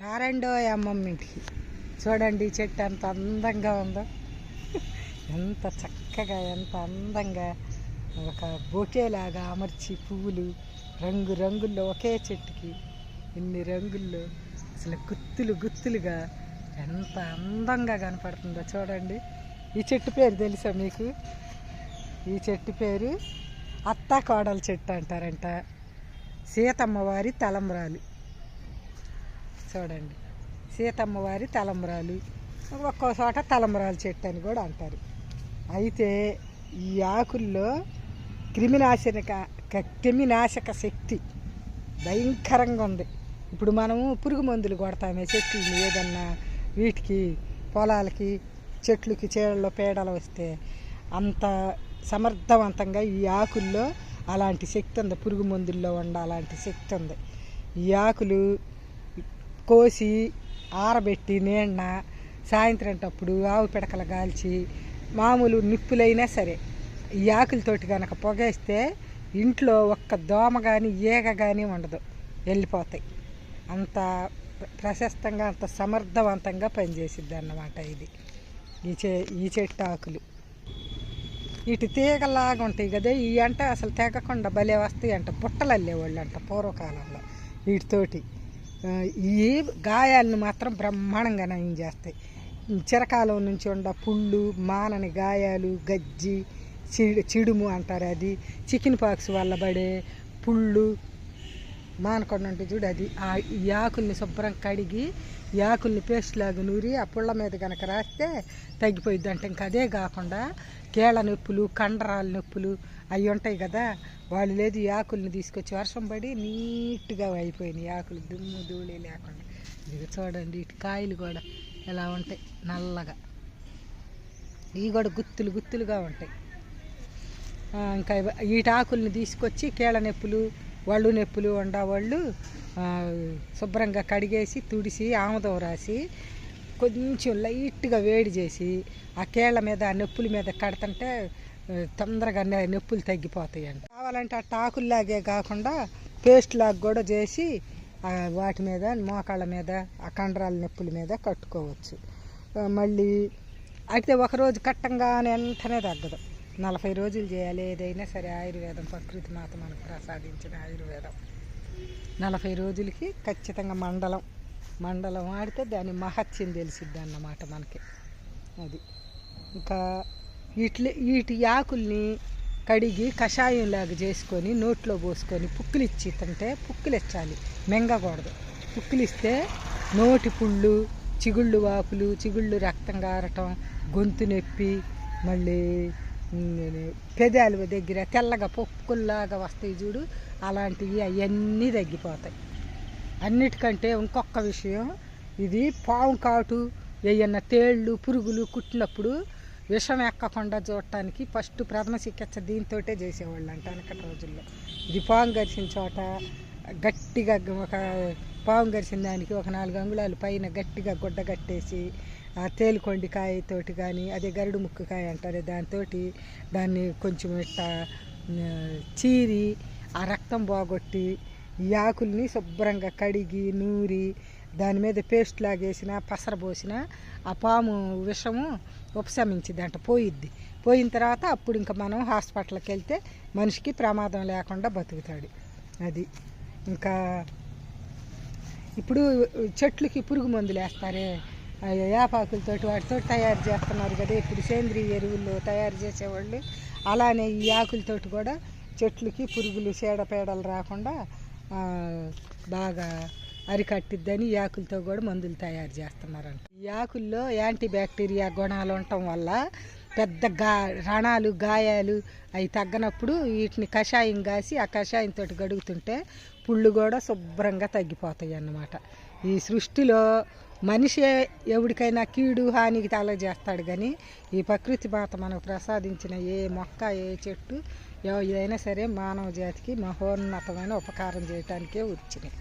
రారండో అమ్మమ్మ ఇంటికి. చూడండి ఈ చెట్టు ఎంత అందంగా ఉందో. ఎంత చక్కగా ఎంత అందంగా. ఒక బొకేలాగా అమర్చి పువ్వులు రంగు రంగుల్లో ఒకే చెట్టుకి ఇన్ని రంగుల్లో అసలు గుత్తులు గుత్తులుగా ఎంత అందంగా కనపడుతుందో చూడండి. ఈ చెట్టు పేరు తెలుసా మీకు? ఈ చెట్టు పేరు అత్త కోడల చెట్టు అంటారంట. సీతమ్మ వారి తలంబ్రాలు. చూడండి. సీతమ్మ వారి తలంబరాలు. ఒక్కో చోట తలంబ్రాల చెట్టు అని కూడా అంటారు. అయితే ఈ ఆకుల్లో క్రిమినాశక క- క్రిమినాశక శక్తి భయంకరంగా ఉంది. ఇప్పుడు మనము పురుగు మందులు కొడతామే చెట్లు ఏదన్నా వీటికి పొలాలకి చెట్లకి చీడల్లో పేడలు వస్తే అంత సమర్థవంతంగా ఈ ఆకుల్లో అలాంటి శక్తి ఉంది. పురుగు మందుల్లో ఉండ అలాంటి శక్తి ఉంది. ఈ ఆకులు కోసి ఆరబెట్టి నీళ్ళ సాయంత్రం టప్పుడు ఆవు పిడకలు కాల్చి మామూలు నిప్పులైనా సరే ఈ ఆకులతోటి కనుక పొగేస్తే ఇంట్లో ఒక్క దోమ కానీ ఈగ కానీ ఉండదు. వెళ్ళిపోతాయి. అంత ప్రశస్తంగా అంత సమర్థవంతంగా పనిచేసిద్ది అన్నమాట ఇది. ఈ చె ఈ చెట్టు ఆకులు. ఇటు తీగలాగా ఉంటాయి కదా ఈ అంట అసలు తెగకుండా భలే వస్తాయి అంట బుట్టలు అల్లేవాళ్ళు అంట పూర్వకాలంలో వీటితోటి. ఈ గాయాలను మాత్రం బ్రహ్మాండంగా నయం చేస్తాయి. చిరకాలం నుంచి ఉండ పుళ్ళు మానని గాయాలు గజ్జి చిడు చిడుము అంటారు అది. చికెన్ పాక్స్ వల్ల పడే పుళ్ళు మానకొండ ఉంటుంది చూడు అది. ఆ ఈ ఆకుల్ని శుభ్రం కడిగి ఆకుల్ని పేస్ట్ లాగా నూరి ఆ పుళ్ళ మీద కనుక రాస్తే తగ్గిపోయిద్ది అంటే ఇంకా అదే కాకుండా కీళ్ళ నొప్పులు కండరాల నొప్పులు అవి ఉంటాయి కదా. వాళ్ళు లేదు ఆకుల్ని తీసుకొచ్చి వర్షం పడి నీట్గా అయిపోయినాయి. ఆకులు దుమ్ము ధూళి లేకుండా. ఇది చూడండి ఇటు కాయలు కూడా ఎలా ఉంటాయి. నల్లగా. ఇవి కూడా గుత్తులు గుత్తులుగా ఉంటాయి. ఇంకా వీటి ఆకుల్ని తీసుకొచ్చి కీళ్ళ నొప్పులు వళ్ళు నొప్పులు ఉండేవాళ్ళు శుభ్రంగా కడిగేసి తుడిసి ఆముదం రాసి కొంచెం లైట్గా వేడి చేసి ఆ కీళ్ళ మీద ఆ నొప్పుల మీద కడతంటే తొందరగా నొప్పులు తగ్గిపోతాయండి. కావాలంటే ఆ టాకుల్లాగే కాకుండా పేస్ట్ లాగా కూడా చేసి వాటి మీద మోకాళ్ళ మీద ఆ కండరాల నొప్పుల మీద కట్టుకోవచ్చు. మళ్ళీ అయితే ఒకరోజు కట్టంగానే వెంటనే తగ్గదు. నలభై రోజులు చేయాలి. ఏదైనా సరే ఆయుర్వేదం ప్రకృతి మాత మనకు ప్రసాదించిన ఆయుర్వేదం. నలభై రోజులకి ఖచ్చితంగా మండలం. మండలం ఆడితే దాని మహత్యం తెలిసిద్ది అన్నమాట మనకి. అది. ఇంకా వీటి వీటి ఆకుల్ని కడిగి కషాయంలాగా చేసుకొని నోట్లో పోసుకొని పుక్కులు ఇచ్చి తింటే పుక్కులు ఇచ్చాలి మెంగకూడదు. పుక్కులు ఇస్తే నోటి పుళ్ళు చిగుళ్ళు వాపులు చిగుళ్ళు రక్తం గారటం గొంతు నొప్పి మళ్ళీ పెదాలు దగ్గర తెల్లగా పొక్కుల్లాగా వస్తాయి చూడు అలాంటివి అవన్నీ తగ్గిపోతాయి. అన్నిటికంటే ఇంకొక విషయం ఇది పాము కాటు ఏమన్నా తేళ్ళు పురుగులు కుట్టినప్పుడు విషం ఎక్కకుండా చూడటానికి ఫస్ట్ ప్రథమ చికిత్స దీంతోటే చేసేవాళ్ళు అంట వెనకటి రోజుల్లో. ఇది పాము గరిచిన చోట గట్టిగా ఒక పాము గరిచిన దానికి ఒక నాలుగు అంగుళాలు పైన గట్టిగా గుడ్డ కట్టేసి ఆ తేలికొండి కాయతోటి కానీ అదే గరుడు ముక్కుకాయ అంటారు దాంతో దాన్ని కొంచెం ఇట్లా చీరి ఆ రక్తం బాగొట్టి ఈ ఆకుల్ని శుభ్రంగా కడిగి నూరి దాని మీద పేస్ట్ లాగేసిన పసర పోసిన ఆ పాము విషము ఉపశమించింది అంట పోయిద్ది. పోయిన తర్వాత అప్పుడు ఇంకా మనం హాస్పిటల్కి వెళ్తే మనిషికి ప్రమాదం లేకుండా బతుకుతాడు. అది ఇంకా ఇప్పుడు చెట్లకి పురుగు మందులు వేస్తారే? ఆ వేపాకులతోటి వాటితో తయారు చేస్తున్నారు కదా ఇప్పుడు సేంద్రియ ఎరువులు తయారు చేసేవాళ్ళు. అలానే ఈ ఆకులతోటి కూడా చెట్లకి పురుగులు చీడపేడలు రాకుండా బాగా అరికట్టిద్దని యాకులతో ఆకులతో కూడా మందులు తయారు చేస్తున్నారంట. ఈ ఆకుల్లో యాంటీ బ్యాక్టీరియా గుణాలు ఉండటం వల్ల పెద్ద గా రణాలు గాయాలు అవి తగ్గనప్పుడు వీటిని కషాయం కాసి ఆ కషాయంతో గడుగుతుంటే పుళ్ళు కూడా శుభ్రంగా తగ్గిపోతాయి అన్నమాట. ఈ సృష్టిలో మనిషే ఎవరికైనా కీడు హానికి తలచేస్తాడు కానీ ఈ ప్రకృతి మాత మనకు ప్రసాదించిన ఏ మొక్క ఏ చెట్టు ఏదైనా సరే మానవ జాతికి మహోన్నతమైన ఉపకారం చేయటానికే వచ్చినాయి